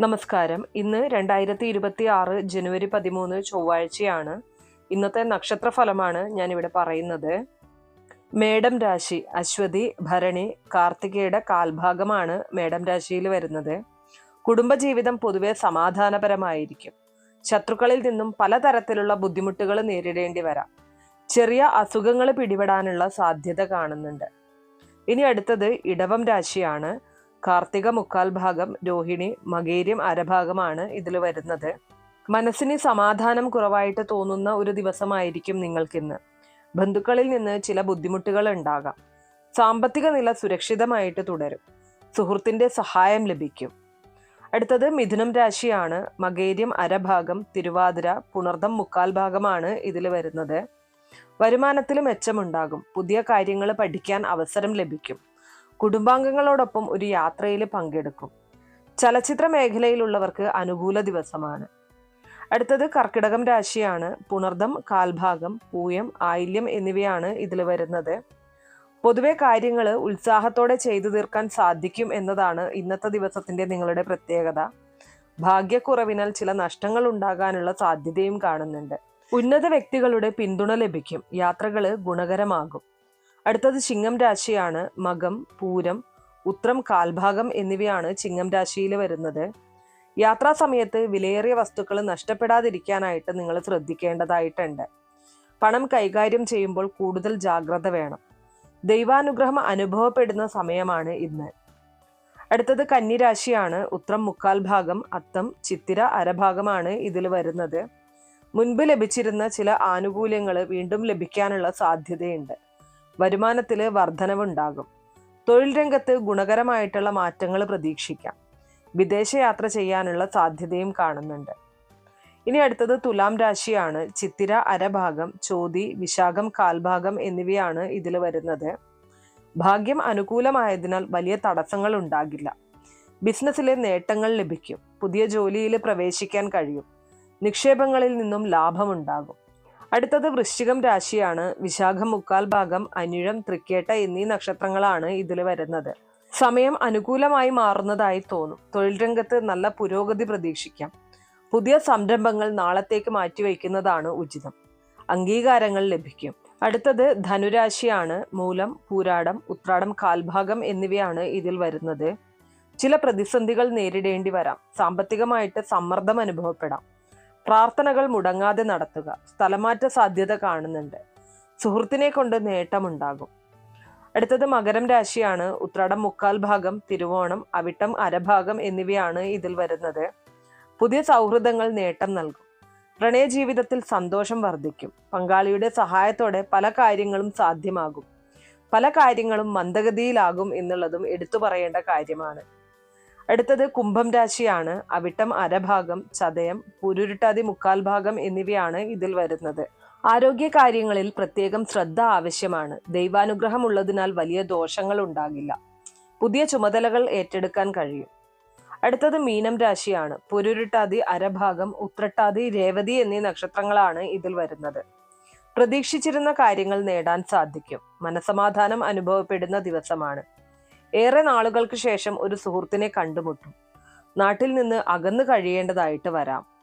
നമസ്കാരം. ഇന്ന് രണ്ടായിരത്തി ഇരുപത്തി ആറ് ജനുവരി പതിമൂന്ന് ചൊവ്വാഴ്ചയാണ്. ഇന്നത്തെ നക്ഷത്ര ഫലമാണ് ഞാൻ ഇവിടെ പറയുന്നത്. മേടം രാശി അശ്വതി ഭരണി കാർത്തികയുടെ കാൽഭാഗമാണ് മേടം രാശിയിൽ വരുന്നത്. കുടുംബജീവിതം പൊതുവെ സമാധാനപരമായിരിക്കും. ശത്രുക്കളിൽ നിന്നും പലതരത്തിലുള്ള ബുദ്ധിമുട്ടുകൾ നേരിടേണ്ടി വരാം. ചെറിയ അസുഖങ്ങൾ പിടിപെടാനുള്ള സാധ്യത കാണുന്നുണ്ട്. ഇനി അടുത്തത് ഇടവം രാശിയാണ്. കാർത്തിക മുക്കാൽ ഭാഗം രോഹിണി മകേര്യം അരഭാഗമാണ് ഇതിൽ വരുന്നത്. മനസ്സിന് സമാധാനം കുറവായിട്ട് തോന്നുന്ന ഒരു ദിവസമായിരിക്കും നിങ്ങൾക്കിന്ന്. ബന്ധുക്കളിൽ നിന്ന് ചില ബുദ്ധിമുട്ടുകൾ ഉണ്ടാകാം. സാമ്പത്തിക നില സുരക്ഷിതമായിട്ട് തുടരും. സുഹൃത്തിന്റെ സഹായം ലഭിക്കും. അടുത്തത് മിഥുനം രാശിയാണ്. മകേര്യം അരഭാഗം തിരുവാതിര പുണർദം മുക്കാൽ ഭാഗമാണ് ഇതിൽ വരുന്നത്. വരുമാനത്തിൽ മെച്ചമുണ്ടാകും. പുതിയ കാര്യങ്ങൾ പഠിക്കാൻ അവസരം ലഭിക്കും. കുടുംബാംഗങ്ങളോടൊപ്പം ഒരു യാത്രയിൽ പങ്കെടുക്കും. ചലച്ചിത്ര മേഖലയിലുള്ളവർക്ക് അനുകൂല ദിവസമാണ്. അടുത്തത് കർക്കിടകം രാശിയാണ്. പുണർദം കാൽഭാഗം പൂയം ആയില്യം എന്നിവയാണ് ഇതിൽ വരുന്നത്. പൊതുവെ കാര്യങ്ങൾ ഉത്സാഹത്തോടെ ചെയ്തു തീർക്കാൻ സാധിക്കും എന്നതാണ് ഇന്നത്തെ ദിവസത്തിന്റെ നിങ്ങളുടെ പ്രത്യേകത. ഭാഗ്യക്കുറവിനാൽ ചില നഷ്ടങ്ങൾ ഉണ്ടാകാനുള്ള സാധ്യതയും കാണുന്നുണ്ട്. ഉന്നത വ്യക്തികളുടെ പിന്തുണ ലഭിക്കും. യാത്രകൾ ഗുണകരമാകും. അടുത്തത് ചിങ്ങം രാശിയാണ്. മകം പൂരം ഉത്രം കാൽഭാഗം എന്നിവയാണ് ചിങ്ങം രാശിയിൽ വരുന്നത്. യാത്രാ സമയത്ത് വിലയേറിയ വസ്തുക്കൾ നഷ്ടപ്പെടാതിരിക്കാനായിട്ട് നിങ്ങൾ ശ്രദ്ധിക്കേണ്ടതായിട്ടുണ്ട്. പണം കൈകാര്യം ചെയ്യുമ്പോൾ കൂടുതൽ ജാഗ്രത വേണം. ദൈവാനുഗ്രഹം അനുഭവപ്പെടുന്ന സമയമാണ് ഇന്ന്. അടുത്തത് കന്നിരാശിയാണ്. ഉത്രം മുക്കാൽ ഭാഗം അത്തം ചിത്തിര അരഭാഗമാണ് ഇതിൽ വരുന്നത്. മുൻപ് ലഭിച്ചിരുന്ന ചില ആനുകൂല്യങ്ങൾ വീണ്ടും ലഭിക്കാനുള്ള സാധ്യതയുണ്ട്. വരുമാനത്തിൽ വർധനവുണ്ടാകും. തൊഴിൽ രംഗത്ത് ഗുണകരമായിട്ടുള്ള മാറ്റങ്ങൾ പ്രതീക്ഷിക്കാം. വിദേശയാത്ര ചെയ്യാനുള്ള സാധ്യതയും കാണുന്നുണ്ട്. ഇനി അടുത്തത് തുലാം രാശിയാണ്. ചിത്തിര അരഭാഗം ചോതി വിശാഖം കാൽഭാഗം എന്നിവയാണ് ഇതിൽ വരുന്നത്. ഭാഗ്യം അനുകൂലമായതിനാൽ വലിയ തടസ്സങ്ങൾ ഉണ്ടാകില്ല. ബിസിനസ്സിലെ നേട്ടങ്ങൾ ലഭിക്കും. പുതിയ ജോലിയിൽ പ്രവേശിക്കാൻ കഴിയും. നിക്ഷേപങ്ങളിൽ നിന്നും ലാഭമുണ്ടാകും. അടുത്തത് വൃശ്ചികം രാശിയാണ്. വിശാഖം മുക്കാൽ ഭാഗം അനിഴം തൃക്കേട്ട എന്നീ നക്ഷത്രങ്ങളാണ് ഇതിൽ വരുന്നത്. സമയം അനുകൂലമായി മാറുന്നതായി തോന്നും. തൊഴിൽ രംഗത്ത് നല്ല പുരോഗതി പ്രതീക്ഷിക്കാം. പുതിയ സംരംഭങ്ങൾ നാളത്തേക്ക് മാറ്റിവെക്കുന്നതാണ് ഉചിതം. അംഗീകാരങ്ങൾ ലഭിക്കും. അടുത്തത് ധനുരാശിയാണ്. മൂലം പൂരാടം ഉത്രാടം കാൽഭാഗം എന്നിവയാണ് ഇതിൽ വരുന്നത്. ചില പ്രതിസന്ധികൾ നേരിടേണ്ടി വരാം. സാമ്പത്തികമായിട്ട് സമ്മർദ്ദം അനുഭവപ്പെടാം. പ്രാർത്ഥനകൾ മുടങ്ങാതെ നടത്തുക. സ്ഥലമാറ്റ സാധ്യത കാണുന്നുണ്ട്. സുഹൃത്തിനെ കൊണ്ട് നേട്ടമുണ്ടാകും. അടുത്തത് മകരം രാശിയാണ്. ഉത്രാടം മുക്കാൽ ഭാഗം തിരുവോണം അവിട്ടം അരഭാഗം എന്നിവയാണ് ഇതിൽ വരുന്നത്. പുതിയ സൗഹൃദങ്ങൾ നേട്ടം നൽകും. പ്രണയ ജീവിതത്തിൽ സന്തോഷം വർദ്ധിക്കും. പങ്കാളിയുടെ സഹായത്തോടെ പല കാര്യങ്ങളും സാധ്യമാകും. പല കാര്യങ്ങളും മന്ദഗതിയിലാകും എന്നുള്ളതും എടുത്തു പറയേണ്ട കാര്യമാണ്. അടുത്തത് കുംഭം രാശിയാണ്. അവിട്ടം അരഭാഗം ചതയം പുരുരുട്ടാതി മുക്കാൽ ഭാഗം എന്നിവയാണ് ഇതിൽ വരുന്നത്. ആരോഗ്യ കാര്യങ്ങളിൽ പ്രത്യേകം ശ്രദ്ധ ആവശ്യമാണ്. ദൈവാനുഗ്രഹം ഉള്ളതിനാൽ വലിയ ദോഷങ്ങൾ ഉണ്ടാകില്ല. പുതിയ ചുമതലകൾ ഏറ്റെടുക്കാൻ കഴിയും. അടുത്തത് മീനം രാശിയാണ്. പുരുരുട്ടാതി അരഭാഗം ഉത്രട്ടാതി രേവതി എന്നീ നക്ഷത്രങ്ങളാണ് ഇതിൽ വരുന്നത്. പ്രതീക്ഷിച്ചിരുന്ന കാര്യങ്ങൾ നേടാൻ സാധിക്കും. മനസമാധാനം അനുഭവപ്പെടുന്ന ദിവസമാണ്. ഏറെ നാളുകൾക്ക് ശേഷം ഒരു സുഹൃത്തിനെ കണ്ടുമുട്ടും. നാട്ടിൽ നിന്ന് അകന്നു കഴിയേണ്ടതായിട്ട് വരാം.